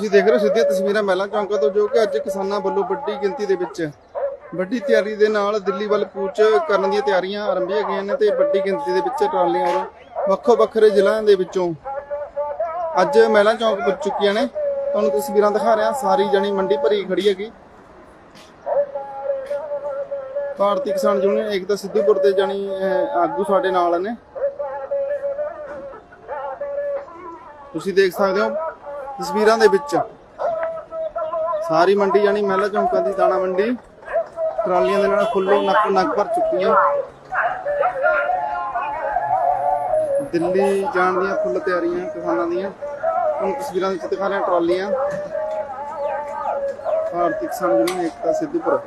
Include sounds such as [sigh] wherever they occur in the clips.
ਤੁਸੀਂ ਦੇਖ ਰਹੇ ਹੋ ਸਿੱਧੀਆਂ ਤਸਵੀਰਾਂ ਮਹਿਲਾ ਚੌਂਕਾ ਤੋਂ, ਜੋ ਕਿ ਅੱਜ ਕਿਸਾਨਾਂ ਵੱਲੋਂ ਵੱਡੀ ਗਿਣਤੀ ਦੇ ਵਿੱਚ ਵੱਡੀ ਤਿਆਰੀ ਦੇ ਨਾਲ ਦਿੱਲੀ ਵੱਲ ਕੂਚ ਕਰਨ ਦੀਆਂ ਤਿਆਰੀਆਂ ਆਰੰਭੀਆਂ ਗਈਆਂ ਨੇ ਤੇ ਵੱਡੀ ਗਿਣਤੀ ਦੇ ਵਿੱਚ ਟਰਾਲੀਆਂ ਔਰ ਵੱਖੋ ਵੱਖਰੇ ਜ਼ਿਲ੍ਹਿਆਂ ਦੇ ਵਿੱਚੋਂ ਅੱਜ ਮਹਿਲਾ ਚੌਂਕ ਪੁੱਜ ਚੁੱਕੀਆਂ ਨੇ। ਤੁਹਾਨੂੰ ਤਸਵੀਰਾਂ ਦਿਖਾ ਰਿਹਾ, ਸਾਰੀ ਜਣੀ ਮੰਡੀ ਭਰੀ ਖੜੀ ਹੈਗੀ। ਭਾਰਤੀ ਕਿਸਾਨ ਯੂਨੀਅਨ ਏਕਤਾ ਸਿੱਧੂਪੁਰ ਦੇ ਜਾਣੀ ਆਗੂ ਸਾਡੇ ਨਾਲ ਨੇ। ਤੁਸੀਂ ਦੇਖ ਸਕਦੇ ਹੋ ਤਸਵੀਰਾਂ ਦੇ ਵਿੱਚ। ਸਾਰੀ ਮੰਡੀ ਜਾਨੀ ਮਹਿਲਾ ਚੌਂਕਾਂ ਦੀ ਦਾਣਾ ਮੰਡੀ, ਟਰਾਲੀਆਂ ਦੇ ਨਾਲ ਫੁੱਲੋ ਨੱਕ ਨੱਕ ਭਰ ਚੁੱਕੀਆਂ। ਦਿੱਲੀ ਜਾਣ ਦੀਆਂ ਫੁੱਲ ਤਿਆਰੀਆਂ ਕਿਸਾਨਾਂ ਦੀਆਂ। ਹੁਣ ਤਸਵੀਰਾਂ ਵਿੱਚ ਦਿਖਾ ਰਹੇ ਟਰਾਲੀਆਂ। ਭਾਰਤੀ ਕਿਸਾਨ ਯੂਨੀਅਨ ਏਕਤਾ ਸਿੱਧੂਪੁਰ।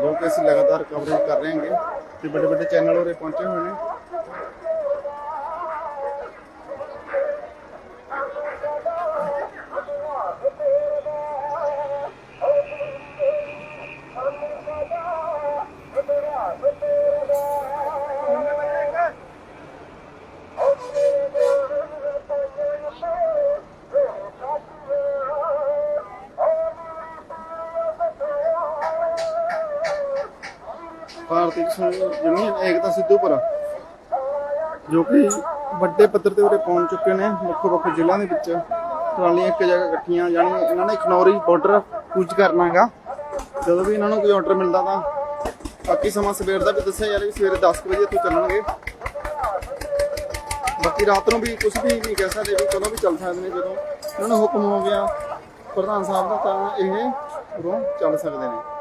ਜੋ ਕਿ ਅਸੀਂ ਲਗਾਤਾਰ ਕਵਰੇਜ ਕਰ ਰਹੇ ਹਾਂਗੇ ਤੇ ਵੱਡੇ ਵੱਡੇ ਚੈਨਲ ਉਰੇ ਪਹੁੰਚੇ ਹੋਏ ਨੇ। ਸਿੱਧੂਪੁਰ ਜੋ ਕਿ ਵੱਡੇ ਪੱਧਰ ਤੇ ਉਰੇ ਪਹੁੰਚ ਚੁੱਕੇ ਨੇ ਵੱਖ ਵੱਖ ਜ਼ਿਲ੍ਹਿਆਂ ਦੇ ਵਿੱਚ। ਟਰਾਲੀਆਂ ਇੱਕ ਜਗ੍ਹਾ ਇਕੱਠੀਆਂ ਜਾਣੀ ਇਹਨਾਂ ਨੇ ਖਨੌਰੀ ਬਾਰਡਰ ਕੂਚ ਕਰਨਾ ਹੈਗਾ। ਜਦੋਂ ਵੀ ਇਹਨਾਂ ਨੂੰ ਕੋਈ ਆਰਡਰ ਮਿਲਦਾ ਤਾਂ ਬਾਕੀ ਸਮਾਂ ਸਵੇਰ ਦਾ ਵੀ ਦੱਸਿਆ ਜਾ ਰਿਹਾ ਵੀ ਸਵੇਰੇ 10 ਵਜੇ ਇੱਥੋਂ ਚੱਲਣਗੇ। ਬਾਕੀ ਰਾਤ ਨੂੰ ਵੀ ਕੁਝ ਵੀ ਨਹੀਂ ਕਹਿ ਸਕਦੇ ਵੀ ਕਦੋਂ ਵੀ ਚੱਲ ਸਕਦੇ ਨੇ, ਜਦੋਂ ਇਹਨਾਂ ਨੂੰ ਹੁਕਮ ਹੋ ਗਿਆ ਪ੍ਰਧਾਨ ਸਾਹਿਬ ਦਾ ਤਾਂ ਇਹ ਉਰੋਂ ਚੱਲ ਸਕਦੇ ਨੇ।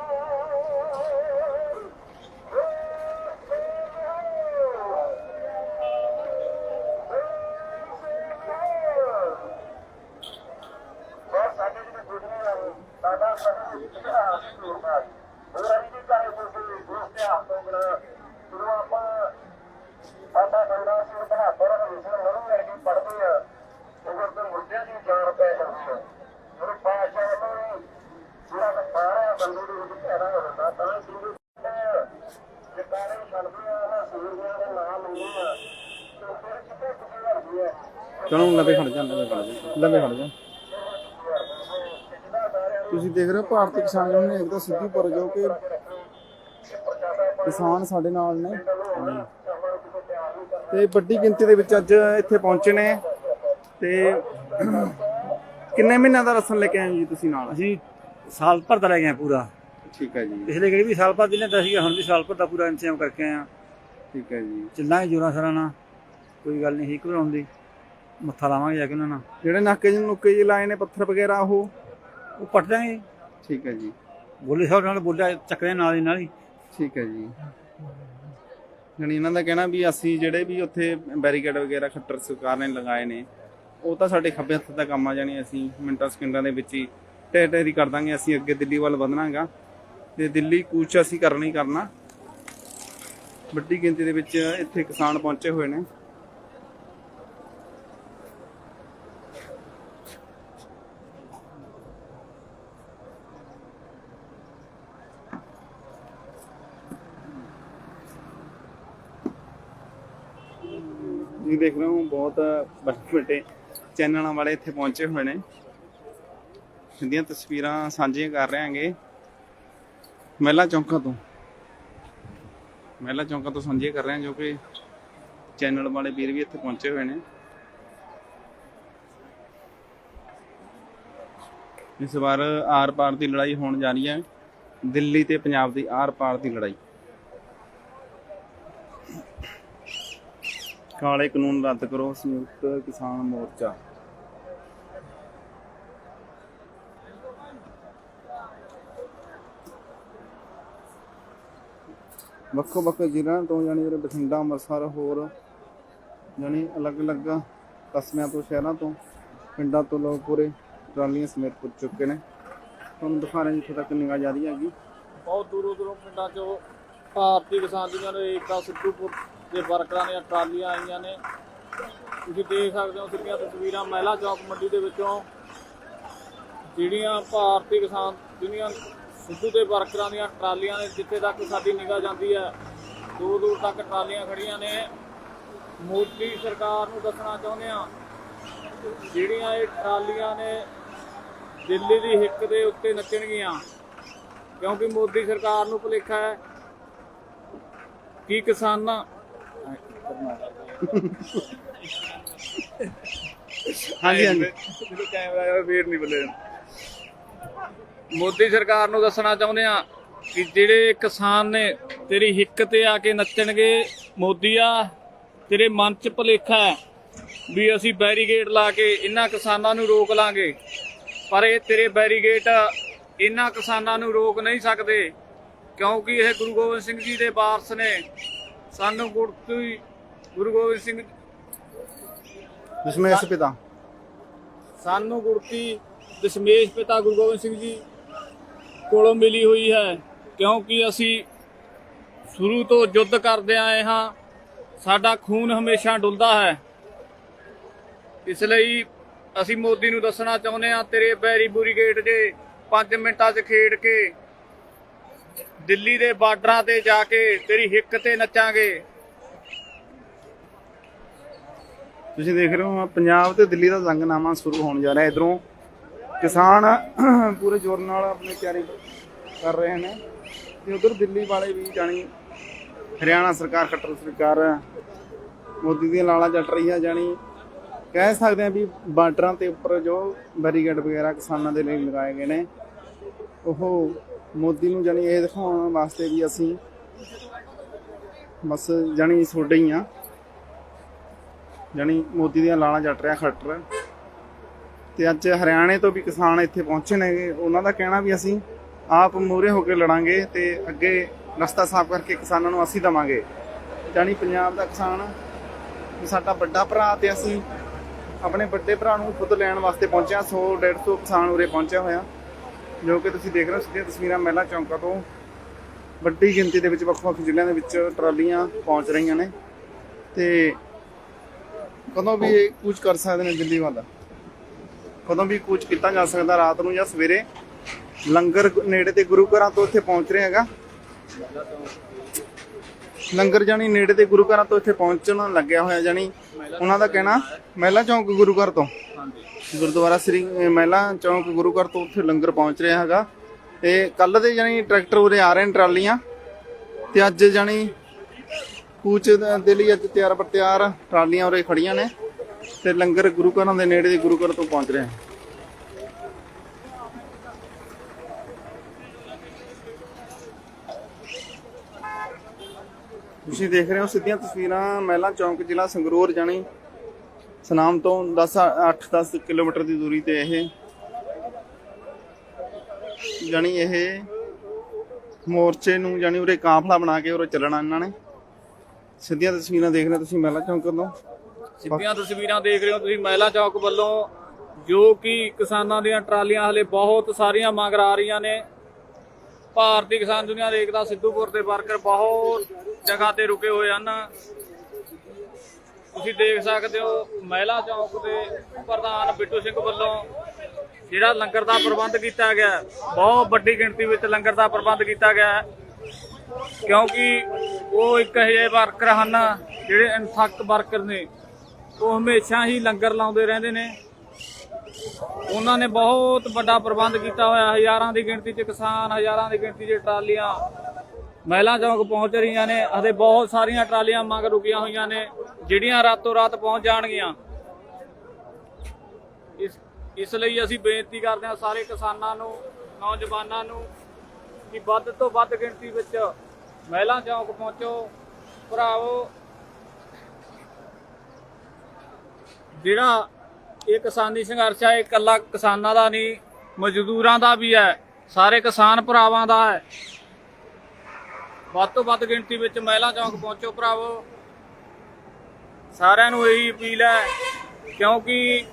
ਚਲੋ ਲਵੇ ਖੜ ਜਾ ਲਵੇ ਖੜ ਜਾ ਖੜ ਜਾ। ਤੁਸੀਂ ਦੇਖ ਰਹੇ ਹੋ ਭਾਰਤੀ ਕਿਸਾਨ ਯੂਨੀਅਨ ਏਕਤਾ ਸਿੱਧੂਪੁਰ ਜੋ ਕਿ ਕਿਸਾਨ ਸਾਡੇ ਨਾਲ ਨੇ। ਤੇ ਵੱਡੀ ਗਿਣਤੀ ਦੇ ਵਿੱਚ ਅੱਜ ਇੱਥੇ ਪਹੁੰਚੇ ਨੇ। ਤੇ ਕਿੰਨੇ ਮਹੀਨਿਆਂ ਦਾ ਰਸਨ ਲੈ ਕੇ ਆਏ ਜੀ ਤੁਸੀਂ ਨਾਲ? ਅਸੀਂ ਸਾਲ ਭਰ ਦਾ ਲੈ ਗਏ ਹਾਂ ਪੂਰਾ। ਠੀਕ ਹੈ ਜੀ। ਪਿਛਲੇ ਕਿਹੜੀ ਵੀ ਸਾਲ ਭਰ ਦੀ ਲੈਂਦਾ ਸੀਗਾ ਹੁਣ ਵੀ ਸਾਲ ਭਰ ਦਾ ਪੂਰਾ ਇੰਤਜ਼ਾਮ ਕਰਕੇ ਆਏ ਹਾਂ। ਠੀਕ ਹੈ ਜੀ। ਚੱਲਾਂਗੇ ਜੋਰਾਂ ਸਰਾਂ ਨਾਲ। ਕੋਈ ਗੱਲ ਨਹੀਂ ਬਣਾਉਣ ਦੀ ਮੱਥਾ ਲਾਵਾਂਗੇ ਜਾ ਕੇ ਉਹਨਾਂ ਨਾਲ। ਜਿਹੜੇ ਨਾਕੇ ਜਿਹੇ ਨੁੱਕੇ ਜਿਹੇ ਲਾਏ ਨੇ ਪੱਥਰ ਵਗੈਰਾ ਉਹ ਉਹ ਪੱਟ ਦਾਂਗੇ ਠੀਕ ਹੈ ਜੀ। ਬੋਲੇ ਸਾਹਿਬ ਨਾਲ ਬੋਲਿਆ ਚੱਕਰੇ ਨਾਲ ਹੀ ਨਾਲ ਹੀ। ਠੀਕ ਹੈ ਜੀ। ਜਾਣੀ ਇਹਨਾਂ ਦਾ ਕਹਿਣਾ ਵੀ ਅਸੀਂ ਜਿਹੜੇ ਵੀ ਉੱਥੇ ਬੈਰੀਕੇਡ ਵਗੈਰਾ ਖੱਟਰ ਸਰਕਾਰ ਨੇ ਲਗਾਏ ਨੇ ਉਹ ਤਾਂ ਸਾਡੇ ਖੱਬੇ ਹੱਥ ਦਾ ਕੰਮ ਆ ਜਾਣੀ ਅਸੀਂ ਮਿੰਟਾਂ ਸਕਿੰਟਾਂ ਦੇ ਵਿੱਚ ਹੀ ਢੇਰ ਢੇਰੀ ਕਰ ਦਾਂਗੇ ਅਸੀਂ ਅੱਗੇ ਦਿੱਲੀ ਵੱਲ ਵਧਣਾਗਾ। ਤੇ ਦਿੱਲੀ ਕੂਚ ਅਸੀਂ ਕਰਨਾ ਹੀ ਕਰਨਾ। ਵੱਡੀ ਗਿਣਤੀ ਦੇ ਵਿੱਚ ਇੱਥੇ ਕਿਸਾਨ ਪਹੁੰਚੇ ਹੋਏ ਨੇ। ਤੁਸੀਂ ਦੇਖ ਰਹੇ ਹੋ, ਬਹੁਤ ਵੱਡੇ ਵੱਡੇ ਚੈਨਲਾਂ ਵਾਲੇ ਇੱਥੇ ਪਹੁੰਚੇ ਹੋਏ ਨੇ। ਸਿੱਧੀਆਂ ਤਸਵੀਰਾਂ ਸਾਂਝੀਆਂ ਕਰ ਰਹੇ ਹਾਂਗੇ ਮਹਿਲਾ ਚੌਂਕਾਂ ਤੋਂ। ਮਹਿਲਾ ਚੌਂਕਾਂ ਤੋਂ ਸਾਂਝੀਆਂ ਕਰ ਰਹੇ ਹਾਂ ਜੋ ਕਿ ਚੈਨਲ ਵਾਲੇ ਵੀਰ ਵੀ ਇੱਥੇ ਪਹੁੰਚੇ ਹੋਏ ਨੇ। ਇਸ ਵਾਰ ਆਰ ਪਾਰ ਦੀ ਲੜਾਈ ਹੋਣ ਜਾ ਰਹੀ ਹੈ। ਦਿੱਲੀ ਤੇ ਪੰਜਾਬ ਦੀ ਆਰ ਪਾਰ ਦੀ ਲੜਾਈ। ਕਾਲੇ ਕਾਨੂੰਨ ਰੱਦ ਕਰੋ ਸੰਯੁਕਤ ਕਿਸਾਨ ਮੋਰਚਾ। ਵੱਖੋ ਵੱਖ ਜ਼ਿਲ੍ਹਿਆਂ ਤੋਂ ਯਾਨੀ ਜਿਹੜੇ ਬਠਿੰਡਾ, ਅੰਮ੍ਰਿਤਸਰ, ਹੋਰ ਯਾਨੀ ਅਲੱਗ-ਅਲੱਗ ਕਸਬਿਆਂ ਤੋਂ, ਸ਼ਹਿਰਾਂ ਤੋਂ, ਪਿੰਡਾਂ ਤੋਂ ਲੋਕ ਪੂਰੇ ਟਰਾਲੀਆਂ ਸਮੇਤ ਪੁੱਜ ਚੁੱਕੇ ਨੇ। ਤੁਹਾਨੂੰ ਦਿਖਾ ਰਹੇ ਜਿੱਥੇ ਤੱਕ ਨਿਗਾਹ ਜਾ ਰਹੀ ਹੈਗੀ। ਬਹੁਤ ਦੂਰੋਂ ਦੂਰੋਂ ਪਿੰਡਾਂ ਚੋਂ ਭਾਰਤੀ ਕਿਸਾਨ ਯੂਨੀਅਨ ਦੇ ਏਕਤਾ ਸਿੱਧੂਪੁਰ ਦੇ ਵਰਕਰਾਂ ਦੀਆਂ ਟਰਾਲੀਆਂ ਆਈਆਂ ਨੇ, ਤੁਸੀਂ ਦੇਖ ਸਕਦੇ ਹੋ ਸਿੱਧੀਆਂ ਤਸਵੀਰਾਂ ਮਹਿਲਾ ਚੌਕ ਮੰਡੀ ਦੇ ਵਿੱਚੋਂ। ਜਿਹੜੀਆਂ ਭਾਰਤੀ ਕਿਸਾਨ ਯੂਨੀਅਨ ਸਿੱਧੂ ਦੇ ਵਰਕਰਾਂ ਦੀਆਂ ਟਰਾਲੀਆਂ ਨੇ, ਜਿੱਥੇ ਤੱਕ ਸਾਡੀ ਨਿਗਾਹ ਜਾਂਦੀ ਹੈ, ਦੂਰ ਦੂਰ ਤੱਕ ਟਰਾਲੀਆਂ ਖੜੀਆਂ ਨੇ। ਮੋਦੀ ਸਰਕਾਰ ਨੂੰ ਦੱਸਣਾ ਚਾਹੁੰਦੇ ਆ ਜਿਹੜੀਆਂ ਇਹ ਟਰਾਲੀਆਂ ਨੇ ਦਿੱਲੀ ਦੀ ਹਿੱਕ ਦੇ ਉੱਤੇ ਨੱਚਣਗੀਆਂ, ਕਿਉਂਕਿ ਮੋਦੀ ਸਰਕਾਰ ਨੂੰ ਭੁਲੇਖਾ ਹੈ ਕਿ ਕਿਸਾਨਾਂ ਹਾਂਜੀ ਹਾਂਜੀ। ਜਦੋਂ ਕੈਮਰਾ ਆਇਆ ਫੇਰ ਨਹੀਂ ਬੱਲੇ ਮੋਦੀ ਸਰਕਾਰ ਨੂੰ ਦੱਸਣਾ ਚਾਹੁੰਦੇ ਆ ਕਿ ਜਿਹੜੇ ਕਿਸਾਨ ਨੇ ਤੇਰੀ ਹਿੱਕ ਤੇ ਆ ਕੇ ਨੱਚਣਗੇ ਮੋਦੀਆ ਤੇਰੇ ਮਨ 'ਚ ਭੁਲੇਖਾ ਹੈ ਵੀ ਅਸੀਂ ਬੈਰੀਗੇਡ ਲਾ ਕੇ ਇਹਨਾਂ ਕਿਸਾਨਾਂ ਨੂੰ ਰੋਕ ਲਾਂਗੇ। ਪਰ ਇਹ ਤੇਰੇ ਬੈਰੀਗੇਡ ਇਹਨਾਂ ਕਿਸਾਨਾਂ ਨੂੰ ਰੋਕ ਨਹੀਂ ਸਕਦੇ ਕਿਉਂਕਿ ਇਹ ਗੁਰੂ ਗੋਬਿੰਦ ਸਿੰਘ ਜੀ ਦੇ ਵਾਰਸ ਨੇ। ਸਾਨੂੰ ਗੁਰਤੀ ਗੁਰੂ ਗੋਬਿੰਦ ਸਿੰਘ ਦਸ਼ਮੇਸ਼ ਪਿਤਾ। ਸਾਨੂੰ ਗੁਰਤੀ ਦਸ਼ਮੇਸ਼ ਪਿਤਾ ਗੁਰੂ ਗੋਬਿੰਦ ਸਿੰਘ ਜੀ ਕੋਲੋਂ ਮਿਲੀ ਹੋਈ ਹੈ ਕਿਉਂਕਿ ਅਸੀਂ ਸ਼ੁਰੂ ਤੋਂ ਯੁੱਧ ਕਰਦੇ ਆਏ ਹਾਂ ਸਾਡਾ ਖੂਨ ਹਮੇਸ਼ਾ ਡੁੱਲਦਾ ਹੈ। ਇਸ ਲਈ ਅਸੀਂ ਮੋਦੀ ਨੂੰ ਦੱਸਣਾ ਚਾਹੁੰਦੇ ਹਾਂ ਤੇਰੇ ਬੈਰੀ ਬੁਰੀਗੇਟ ਜੇ 5 ਮਿੰਟਾਂ 'ਚ ਖੇਡ ਕੇ ਦਿੱਲੀ ਦੇ ਬਾਰਡਰਾਂ ਤੇ ਜਾ ਕੇ ਤੇਰੀ ਹਿੱਕ ਤੇ ਨੱਚਾਂਗੇ। ਤੁਸੀਂ ਦੇਖ ਰਹੇ ਹੋ, ਪੰਜਾਬ ਤੇ ਦਿੱਲੀ ਦਾ ਜੰਗਨਾਮਾ ਸ਼ੁਰੂ ਹੋਣ ਜਾ ਰਿਹਾ। ਇਧਰੋਂ ਕਿਸਾਨ [clears throat] ਪੂਰੇ ਜ਼ੋਰ ਨਾਲ ਆਪਣੀ ਤਿਆਰੀ ਕਰ ਰਹੇ ਨੇ। ਤੇ ਉਧਰ ਦਿੱਲੀ ਵਾਲੇ ਵੀ ਜਾਣੀ ਹਰਿਆਣਾ ਸਰਕਾਰ ਖੱਟਰ ਸਰਕਾਰ ਮੋਦੀ ਦੀਆਂ ਲਾਲਾਂ ਚੱਟ ਰਹੀ ਆ, ਜਾਣੀ ਕਹਿ ਸਕਦੇ ਆ ਵੀ ਬਾਰਡਰਾਂ ਤੇ ਉੱਪਰ ਜੋ ਬੈਰੀਗੇਡ ਵਗੈਰਾ ਕਿਸਾਨਾਂ ਦੇ ਲਈ ਲਗਾਏ ਗਏ ਨੇ, ਉਹ ਮੋਦੀ ਨੂੰ ਜਾਣੀ ਇਹ ਦਿਖਾਉਣ ਵਾਸਤੇ ਵੀ ਅਸੀਂ ਬਸ ਜਾਣੀ ਤੁਹਾਡੇ ਹੀ ਆ। ਜਾਣੀ ਮੋਦੀ ਦੀਆਂ ਲਾਣਾ ਜੱਟ ਰਿਹਾ ਖੱਟਰ ਤੇ ਅੱਜ ਹਰਿਆਣੇ ਤੋਂ ਵੀ ਕਿਸਾਨ ਇੱਥੇ ਪਹੁੰਚੇ ਨੇਗੇ। ਉਹਨਾਂ ਦਾ ਕਹਿਣਾ ਵੀ ਅਸੀਂ ਆਪ ਮੂਰੇ ਹੋ ਕੇ ਲੜਾਂਗੇ ਤੇ ਅੱਗੇ ਰਸਤਾ ਸਾਫ਼ ਕਰਕੇ ਕਿਸਾਨਾਂ ਨੂੰ ਅਸੀਂ ਦਵਾਂਗੇ। ਜਾਣੀ ਪੰਜਾਬ ਦਾ ਕਿਸਾਨ ਸਾਡਾ ਵੱਡਾ ਭਰਾ ਤੇ ਅਸੀਂ ਆਪਣੇ ਵੱਡੇ ਭਰਾ ਨੂੰ ਖੁਦ ਲੈਣ ਵਾਸਤੇ ਪਹੁੰਚਿਆ। 100 150 ਕਿਸਾਨ ਉਰੇ ਪਹੁੰਚਿਆ ਹੋਇਆ। ਜੋ ਕਿ ਤੁਸੀਂ ਦੇਖ ਰਹੇ ਹੋ, ਸਿੱਧੀਆਂ ਤਸਵੀਰਾਂ ਮਹਿਲਾ ਚੌਂਕਾ ਤੋਂ। ਵੱਡੀ ਗਿਣਤੀ ਦੇ ਵਿੱਚ ਵੱਖ-ਵੱਖ ਜ਼ਿਲ੍ਹਿਆਂ ਦੇ ਵਿੱਚ ਟਰਾਲੀਆਂ ਪਹੁੰਚ ਰਹੀਆਂ ਨੇ। ਤੇ ਕਦੋਂ ਵੀ ਇਹ ਕੂਚ ਕਰ ਸਕਦੇ ਨੇ ਦਿੱਲੀ ਵੱਲ? ਕਦੋਂ ਵੀ ਕੂਚ ਕੀਤਾ ਜਾ ਸਕਦਾ ਰਾਤ ਨੂੰ ਜਾਂ ਸਵੇਰੇ? ਲੰਗਰ ਨੇੜੇ ਤੇ ਗੁਰੂ ਘਰਾਂ ਤੋਂ ਇੱਥੇ ਪਹੁੰਚ ਰਿਹਾ ਹੈਗਾ? ਲੰਗਰ ਜਾਣੀ ਨੇੜੇ ਤੇ ਗੁਰੂ ਘਰਾਂ ਤੋਂ ਇੱਥੇ ਪਹੁੰਚਣ ਲੱਗਿਆ ਹੋਇਆ ਜਾਣੀ ਉਹਨਾਂ ਦਾ ਕਹਿਣਾ, ਮਹਿਲਾ ਚੌਂਕ ਗੁਰੂ ਘਰ ਤੋਂ। ਗੁਰਦੁਆਰਾ ਸ੍ਰੀ ਮਹਿਲਾ ਚੌਂਕ ਗੁਰੂ ਘਰ ਤੋਂ ਉੱਥੇ ਲੰਗਰ ਪਹੁੰਚ ਰਿਹਾ ਹੈਗਾ। ਤੇ ਕੱਲ ਦੇ ਜਾਣੀ ਟਰੈਕਟਰ ਉਰੇ ਆ ਰਹੇ ਨੇ ਟਰਾਲੀਆਂ। ਤੇ ਅੱਜ ਜਾਣੀ ਕੂਚ ਦੇ ਲਈ ਅੱਜ ਤਿਆਰ ਪਰ ਤਿਆਰ ਟਰਾਲੀਆਂ ਉਰੇ ਖੜੀਆਂ ਨੇ ਤੇ ਲੰਗਰ ਗੁਰੂ ਘਰਾਂ ਦੇ ਨੇੜੇ ਦੇ ਗੁਰੂ ਘਰ ਤੋਂ ਪਹੁੰਚ ਰਿਹਾ ਤੁਸੀਂ ਦੇਖ ਰਹੇ ਹੋ ਸਿੱਧੀਆਂ ਤਸਵੀਰਾਂ ਮਹਿਲਾ ਚੌਂਕ ਜ਼ਿਲ੍ਹਾ ਸੰਗਰੂਰ, ਜਾਣੀ ਸਨਾਮ ਤੋਂ 10 8-10 ਕਿਲੋਮੀਟਰ ਦੀ ਦੂਰੀ ਤੇ ਇਹ, ਜਾਣੀ ਇਹ ਮੋਰਚੇ ਨੂੰ, ਜਾਣੀ ਉਰੇ ਕਾਫਲਾ ਬਣਾ ਕੇ ਉਰੇ ਚੱਲਣਾ ਇਹਨਾਂ ਨੇ। ਸਿੱਧੀਆਂ ਤਸਵੀਰਾਂ ਦੇਖ ਰਹੇ ਹੋ ਤੁਸੀਂ ਮਹਿਲਾ ਚੌਂਕ ਤੋਂ ਸਿੱਧੀਆਂ ਤਸਵੀਰਾਂ ਦੇਖ ਰਹੇ ਹੋ ਤੁਸੀਂ ਮਹਿਲਾ ਚੌਕ ਵੱਲੋਂ, ਜੋ ਕਿ ਕਿਸਾਨਾਂ ਦੀਆਂ ਟਰਾਲੀਆਂ ਹਲੇ ਬਹੁਤ ਸਾਰੀਆਂ ਮੰਗ ਆ ਰਹੀਆਂ ਨੇ। ਭਾਰਤੀ ਕਿਸਾਨ ਯੂਨੀਅਨ ਏਕਤਾ ਸਿੱਧੂਪੁਰ ਦੇ ਵਰਕਰ ਬਹੁਤ ਜਗ੍ਹਾ ਤੇ ਰੁਕੇ ਹੋਏ ਹਨ। ਤੁਸੀਂ ਦੇਖ ਸਕਦੇ ਹੋ ਮਹਿਲਾ ਚੌਕ ਦੇ ਪ੍ਰਧਾਨ ਬਿੱਟੂ ਸਿੰਘ ਵੱਲੋਂ ਜਿਹੜਾ ਲੰਗਰ ਦਾ ਪ੍ਰਬੰਧ ਕੀਤਾ ਗਿਆ ਬਹੁਤ ਵੱਡੀ ਗਿਣਤੀ ਵਿੱਚ ਲੰਗਰ ਦਾ ਪ੍ਰਬੰਧ ਕੀਤਾ ਗਿਆ ਕਿਉਂਕਿ ਉਹ ਇੱਕ ਅਜਿਹੇ ਵਰਕਰ ਹਨ ਜਿਹੜੇ ਅਣਥੱਕ ਵਰਕਰ ਨੇ। ਉਹ ਹਮੇਸ਼ਾ ਹੀ ਲੰਗਰ ਲਾਉਂਦੇ ਰਹਿੰਦੇ ਨੇ। ਉਹਨਾਂ ਨੇ ਬਹੁਤ ਵੱਡਾ ਪ੍ਰਬੰਧ ਕੀਤਾ ਹੋਇਆ। ਹਜ਼ਾਰਾਂ ਦੀ ਗਿਣਤੀ 'ਚ ਕਿਸਾਨ, ਹਜ਼ਾਰਾਂ ਦੀ ਗਿਣਤੀ 'ਚ ਟਰਾਲੀਆਂ, ਮਹਿਲਾ ਚੌਕ ਪਹੁੰਚ ਰਹੀਆਂ ਨੇ। ਅਤੇ ਬਹੁਤ ਸਾਰੀਆਂ ਟਰਾਲੀਆਂ ਮੰਗ ਰੁਕੀਆਂ ਹੋਈਆਂ ਨੇ, ਜਿਹੜੀਆਂ ਰਾਤੋਂ ਰਾਤ ਪਹੁੰਚ ਜਾਣਗੀਆਂ। ਇਸ ਇਸ ਲਈ ਅਸੀਂ ਬੇਨਤੀ ਕਰਦੇ ਹਾਂ ਸਾਰੇ ਕਿਸਾਨਾਂ ਨੂੰ, ਨੌਜਵਾਨਾਂ ਨੂੰ ਕਿ ਵੱਧ ਤੋਂ ਵੱਧ ਗਿਣਤੀ ਵਿੱਚ ਮਹਿਲਾ ਚੌਂਕ ਪਹੁੰਚੋ, ਭਰਾਵੋ। ਜਿਹੜਾ ਇਹ ਕਿਸਾਨੀ ਸੰਘਰਸ਼ ਹੈ ਇਹ ਇਕੱਲਾ ਕਿਸਾਨਾਂ ਦਾ ਨਹੀਂ, ਮਜ਼ਦੂਰਾਂ ਦਾ ਵੀ ਹੈ, ਸਾਰੇ ਕਿਸਾਨ ਭਰਾਵਾਂ ਦਾ ਹੈ। ਵੱਧ ਤੋਂ ਵੱਧ ਗਿਣਤੀ ਵਿੱਚ ਮਹਿਲਾ ਚੌਂਕ ਪਹੁੰਚੋ, ਭਰਾਵੋ। ਸਾਰਿਆਂ ਨੂੰ ਇਹੀ ਅਪੀਲ ਹੈ, ਕਿਉਂਕਿ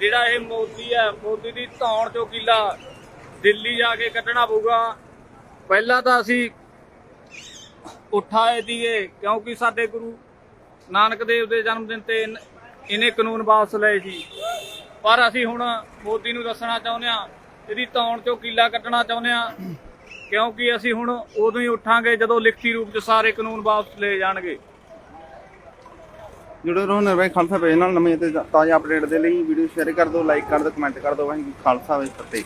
ਜਿਹੜਾ ਇਹ ਮੋਦੀ ਹੈ, ਮੋਦੀ ਦੀ ਧੌਣ ਚੋਂ ਕਿਲਾ ਦਿੱਲੀ ਜਾ ਕੇ ਕੱਢਣਾ ਪਊਗਾ। ਪਹਿਲਾਂ ਤਾਂ ਅਸੀਂ ਉਠਾਏ ਦੀਏ ਕਿਉਂਕਿ ਸਾਡੇ ਗੁਰੂ ਨਾਨਕ ਦੇਵ ਦੇ ਜਨਮ ਦਿਨ ਤੇ ਇਹਨੇ ਕਾਨੂੰਨ ਵਾਪਸ ਲਏ ਸੀ। ਪਰ ਅਸੀਂ ਹੁਣ ਮੋਦੀ ਨੂੰ ਦੱਸਣਾ ਚਾਹੁੰਦੇ ਆ ਇਹਦੀ ਤੌਣ ਚੋਂ ਕੀਲਾ ਕੱਟਣਾ ਚਾਹੁੰਦੇ ਆ ਕਿਉਂਕਿ ਅਸੀਂ ਹੁਣ ਉਦੋਂ ਹੀ ਉੱਠਾਂਗੇ ਜਦੋਂ ਲਿਖਤੀ ਰੂਪ 'ਚ ਸਾਰੇ ਕਾਨੂੰਨ ਵਾਪਸ ਲਏ ਜਾਣਗੇ। ਜੁੜੇ ਰਹੋ ਨਿਰਭੈ ਖਾਲਸਾ ਪੇਜ ਨਾਲ, ਨਵੇਂ ਤੇ ਤਾਜ਼ਾ ਅਪਡੇਟ ਦੇ ਲਈ ਵੀਡੀਓ ਸ਼ੇਅਰ ਕਰ ਦਿਓ ਲਾਈਕ ਕਰ ਦਿਓ ਕਮੈਂਟ ਕਰ ਦਿਓ, ਵਾਹਿਗੁਰੂ ਖਾਲਸਾ, ਵਾਹਿਗੁਰੂ ਫਤਿਹ।